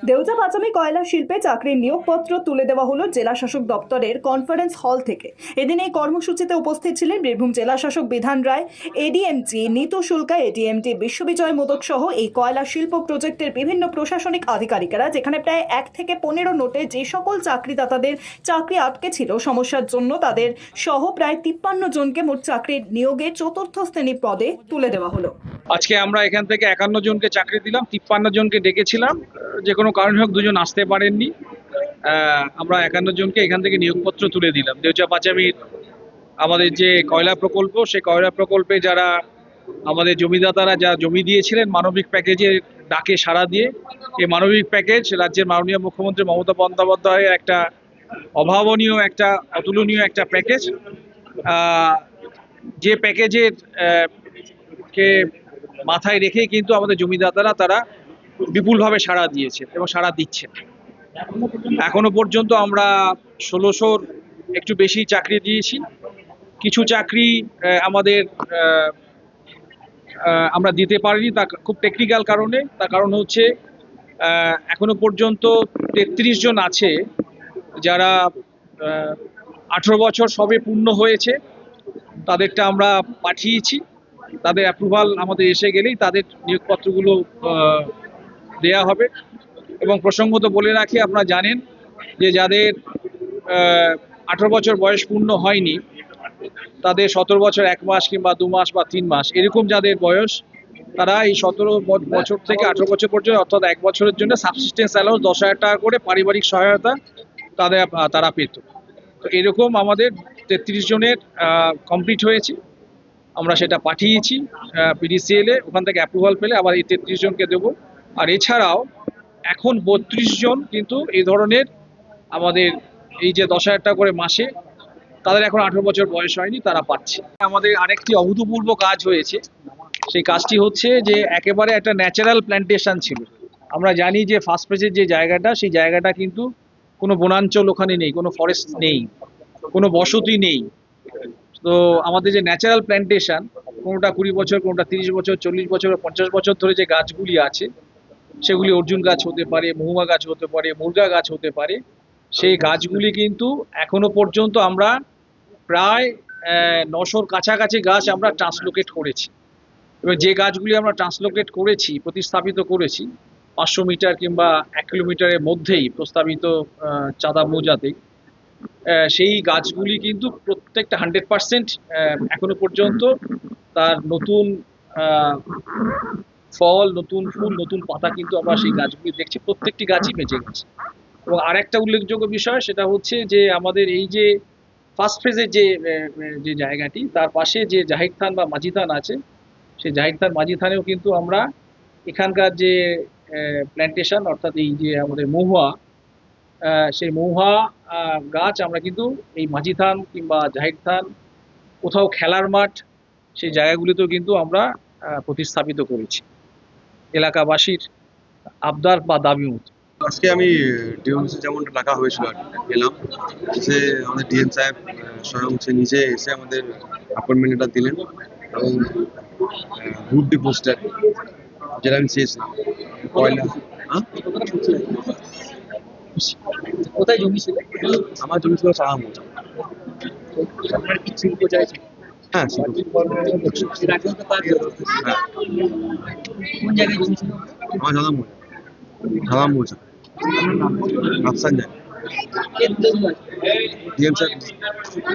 দেউচা পাচামি কয়লা শিল্পে চাকরির নিয়োগপত্র তুলে দেওয়া হলো জেলা শাসক দপ্তরের কনফারেন্স হল থেকে। এদিন এই কর্মসূচিতে উপস্থিত ছিলেন বীরভূম জেলা শাসক বিধান রায় এডিএমজি নিতু শুল্কা এডিএমটি বিশ্ববিজয় মোদক সহ এই কয়লা শিল্প প্রজেক্টের বিভিন্ন প্রশাসনিক আধিকারিকেরা, যেখানে প্রায় এক থেকে পনেরো নোটে যে সকল চাকরিদাতাদের চাকরি আটকে ছিল সমস্যার জন্য তাদের সহ প্রায় তিপ্পান্ন জনকে মোট চাকরির নিয়োগে চতুর্থ শ্রেণি পদে তুলে দেওয়া হলো। আজকে আমরা এখান থেকে একান্ন জনকে চাকরি দিলাম, তিপ্পান্ন জনকে ডেকেছিলাম, যে কোনো কারণে হোক দুজন আসতে পারেননি। আমরা একান্ন জনকে এখান থেকে নিয়োগপত্র তুলে দিলাম। দেউচা পাচামির আমাদের যে কয়লা প্রকল্প, সেই কয়লা প্রকল্পে যারা আমাদের জমিদাতারা যা জমি দিয়েছিলেন, মানবিক প্যাকেজের ডাকে সাড়া দিয়ে, এই মানবিক প্যাকেজ রাজ্যের মাননীয় মুখ্যমন্ত্রী মমতা বন্দ্যোপাধ্যায়ের একটা অভাবনীয়, একটা অতুলনীয় একটা প্যাকেজ। যে প্যাকেজের কে মাথায় রেখেই কিন্তু আমাদের জমিদাতারা তারা বিপুলভাবে সাড়া দিয়েছে এবং সাড়া দিচ্ছে এখনও পর্যন্ত আমরা ষোলোশোর একটু বেশি চাকরি দিয়েছি। কিছু চাকরি আমাদের আমরা দিতে পারিনি তা খুব টেকনিক্যাল কারণে। তার কারণ হচ্ছে এখনও পর্যন্ত তেত্রিশ জন আছে যারা আঠেরো বছর সবে পূর্ণ হয়েছে। তাদেরটা আমরা পাঠিয়েছি। তাদের অ্যাপ্রুভাল আমাদের এসে গেলেই তাদের নিয়োগপত্রগুলো দেয়া হবে। এবং প্রসঙ্গত বলে রাখি, আপনারা জানেন যে যাদের আঠেরো বছর বয়স পূর্ণ হয়নি, তাদের সতেরো বছর এক মাস কিংবা দু মাস বা তিন মাস, এরকম যাদের বয়স, তারা এই সতেরো বছর থেকে আঠেরো বছর পর্যন্ত, অর্থাৎ এক বছরের জন্য সাবসিস্টেন্স অ্যালাউন্স দশ হাজার টাকা করে পারিবারিক সহায়তা তাদের তারা পেত। তো এরকম আমাদের তেত্রিশ জনের কমপ্লিট হয়েছে। আমরা সেটা পাঠিয়েছি পিডিসিএল ওখান থেকে অ্যাপ্রুভাল পেলে আবার এই তেত্রিশ জনকে দেবো। আর এছাড়াও এখন বত্রিশ জন কিন্তু এই ধরনের আমাদের এই যে দশ হাজার টাকা করে মাসে, তাদের এখন আঠেরো বছর বয়স হয়নি, তারা পাচ্ছে। আমাদের আরেকটি অভূতপূর্ব কাজ হয়েছে, সেই কাজটি হচ্ছে যে একেবারে একটা ন্যাচারাল প্ল্যান্টেশন ছিল। আমরা জানি যে ফার্স্ট ফেজের যে জায়গাটা, সেই জায়গাটা কিন্তু কোনো বনাঞ্চল ওখানে নেই, কোনো ফরেস্ট নেই, কোনো বসতি নেই। তো আমাদের যে ন্যাচারাল প্ল্যান্টেশন কোনোটা কুড়ি বছর কোনোটা তিরিশ বছর চল্লিশ বছর পঞ্চাশ বছর ধরে যে গাছগুলি আছে সেগুলি অর্জুন গাছ হতে পারে মহুয়া গাছ হতে পারে মুরগা গাছ হতে পারে সেই গাছগুলি কিন্তু এখনও পর্যন্ত আমরা প্রায় নশোর কাছাকাছি গাছ আমরা ট্রান্সলোকেট করেছি। এবার যে গাছগুলি আমরা ট্রান্সলোকেট করেছি প্রতিস্থাপিত করেছি পাঁচশো মিটার কিংবা এক কিলোমিটারের মধ্যেই প্রস্তাবিত চাঁদা মৌজাতে আহ, সেই গাছগুলি কিন্তু প্রত্যেকটা হান্ড্রেড পার্সেন্ট এখনও পর্যন্ত তার নতুন ফল, নতুন ফুল, নতুন পাতা কিন্তু আমরা সেই গাছগুলি দেখছি। প্রত্যেকটি গাছই বেঁচে গেছে। এবং আরেকটা উল্লেখযোগ্য বিষয়, সেটা হচ্ছে যে আমাদের এই যে ফার্স্ট ফেজের যে যে জায়গাটি, তার পাশে যে জাহির থান বা মাঝি থান আছে, সেই জাহির থান মাঝি থানেও কিন্তু আমরা এখানকার যে প্ল্যান্টেশন অর্থাৎ এই যে আমাদের মহুয়া সেই আহ, গাছ আমরা কিন্তু এই মাঝি থান কিংবা জাহির থান কোথাও খেলার মাঠ সেই জায়গাগুলিতেও কিন্তু আমরা প্রতিস্থাপিত করেছি। এলাকাবাসীর আবদার বা দাবি মতো। আজকে আমি ডিএমসি যেমন ডাকা হয়েছিল আর গেলাম। সে আমাদের ডিএম সাহেব স্বয়ং সে নিজে এসে আমাদের অ্যাপয়েন্টমেন্টটা দিলেন এবং গ্রুপ ডি পোস্টার যেটা আমি চেয়েছিলাম। কয়লা হ্যাঁ? কোথায় জমি ছিল? আমার জমি ছিল চাহা মোচা শিল্প চাইছে হ্যাঁ কোন জায়গায় জমি ছিল? আমার সাদা মোচা সাদা মোচা আফসান যায় কে তুলে দিল ডিএম সাহেব